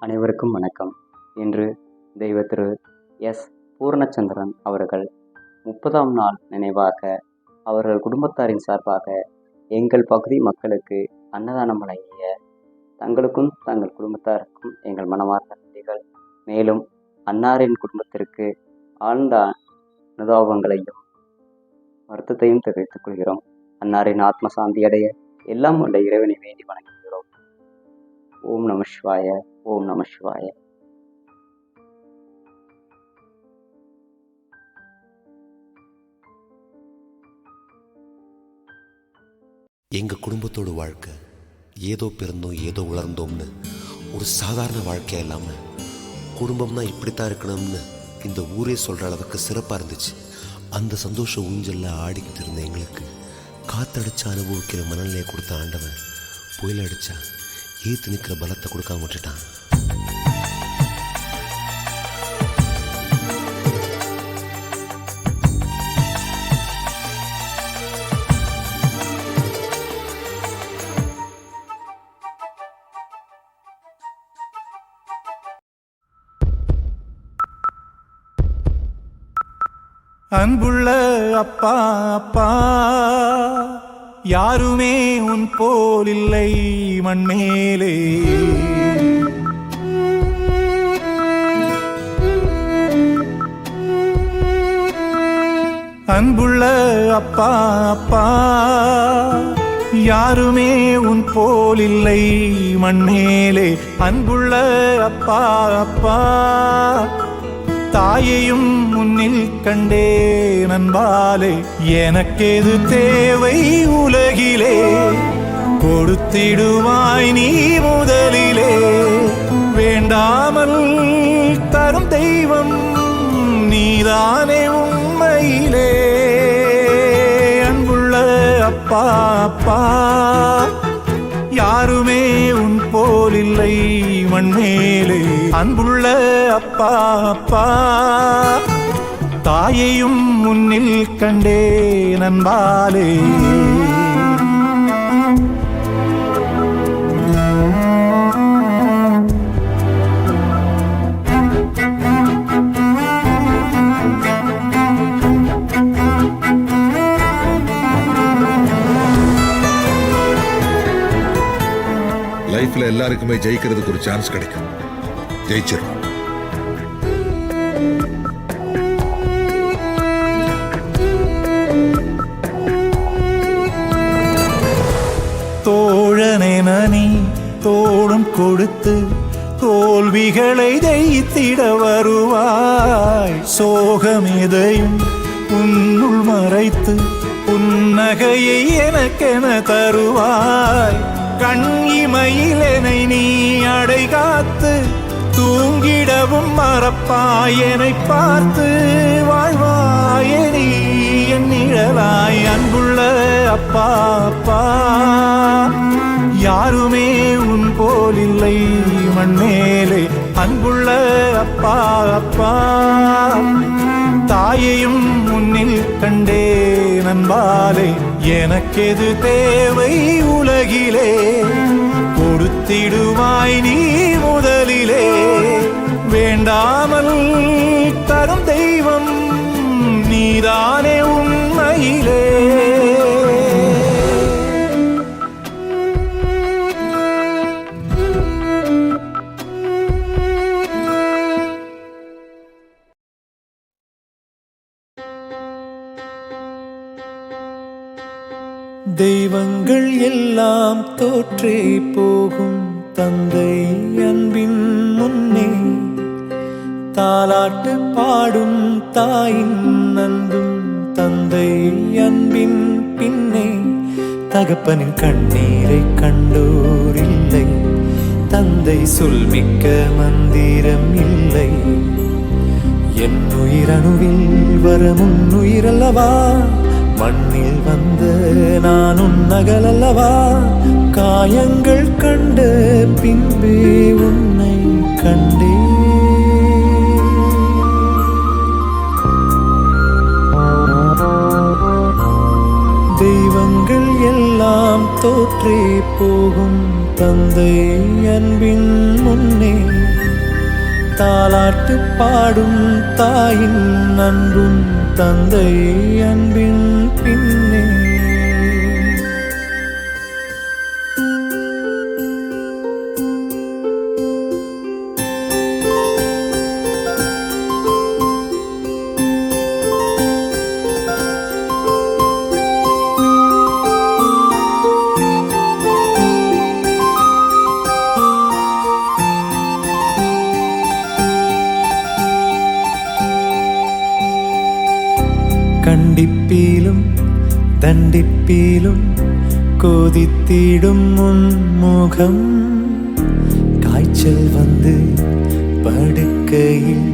அனைவருக்கும் வணக்கம். இன்று தெய்வ திரு எஸ். பூர்ணச்சந்திரன் அவர்கள் முப்பதாம் நாள் நினைவாக அவர்கள் குடும்பத்தாரின் சார்பாக எங்கள் பகுதி மக்களுக்கு அன்னதானம் வழங்கிய தங்களுக்கும் தங்கள் குடும்பத்தாருக்கும் எங்கள் மனமார்ந்த நன்றிகள். மேலும் அன்னாரின் குடும்பத்திற்கு ஆழ்ந்த அனுதாபங்களையும் வருத்தத்தையும் தெரிவித்துக் கொள்கிறோம். அன்னாரின் ஆத்ம சாந்தி அடைய எல்லாம் உள்ள இறைவனை வேண்டி வணங்கி ஓம் நம சிவாய ஓம் நம சிவாய. எங்கள் குடும்பத்தோட வாழ்க்கை ஏதோ பிறந்தோம் ஏதோ உலர்ந்தோம்னு ஒரு சாதாரண வாழ்க்கை இல்லாமல் குடும்பம்னா இப்படித்தான் இருக்கணும்னு இந்த ஊரே சொல்கிற அளவுக்கு சிறப்பாக இருந்துச்சு. அந்த சந்தோஷ ஊஞ்சல்ல ஆடிக்கிட்டு இருந்த எங்களுக்கு காத்தடிச்சு அனுபவிக்கிற மனநிலையை கொடுத்த ஆண்டவன் புயல் அடிச்சா ஏத்து நிற்கிற பலத்தை கொடுக்காம விட்டுட்டான். அன்புள்ள அப்பா அப்பா. யாருமே உன் போல் இல்லை மண்மேலே. அன்புள்ள அப்பா அப்பா யாருமே உன் போல் இல்லை மண்மேலே. அன்புள்ள அப்பா அப்பா தாயையும் முன்னில் கண்டே நண்பாலே எனக்கேது தேவை உலகிலே? கொடுத்திடுவாய் நீ முதலிலே. வேண்டாமல் தரும் தெய்வம் நீதானே உண்மையிலே. அன்புள்ள அப்பா அப்பா யாருமே உன் போல் இல்லை மண்மேலே. அன்புள்ள அப்பா அப்பா. தாயையும் முன்னில் கண்டே நண்பாலே. லைஃப்ல எல்லாருக்குமே ஜெயிக்கிறதுக்கு ஒரு சான்ஸ் கிடைக்கும். ஜெயிச்சிடும் தோழனே நனி தோளும் கொடுத்து தோல்விகளை ஜெயித்திட வருவாய். சோகமிதையும் உன்னுள் மறைத்து புன்னகையை எனக்கென தருவாய். கண் இமையிலனை நீ அடை காத்து தூங்கிடவும் மறப்பாயனை பார்த்து. வாழ்வாயனி என் நிழலாய் அன்புள்ள அப்பா அப்பா. யாருமே உன் போல் இல்லை மண்மேலே அன்புள்ள அப்பா அப்பா. தாயையும் முன்னில் கண்டே நண்பாலே எனக்கெது தேவை உலகிலே? கொடுத்திடுவாய் நீ முதலிலே. வேண்டாமல் தரும் தெய்வம் நீதானே உண்மையிலே. தெய்வங்கள் எல்லாம் தோற்றே போகும் தந்தை அன்பின் முன்னே. தாலாட்டு பாடும் தாயின் அன்பும் தந்தை அன்பின் பின்னே. தகப்பனின் கண்ணீரை கண்டோர் இல்லை. தந்தை சொல்மிக்க மந்திரம் இல்லை. என் உயிரணுவில் வர முன்னுயிரல்லவா? மண்ணில் வந்து நான் உன் உன்னகலல்லவா காயங்கள் கண்டு பின்பே உன்னை கண்டே தெய்வங்கள் எல்லாம் தோற்றே போகும் தந்தை அன்பின் முன்னே. தாலாட்டு பாடும் தாயின் அன்பும் தந்தை அன்பின் பின்னே கண்டிப்பீலும் தண்டிப்பீலும் கொதித்திடும் முன்முகம் காய்ச்சல் வந்து படுக்கையில்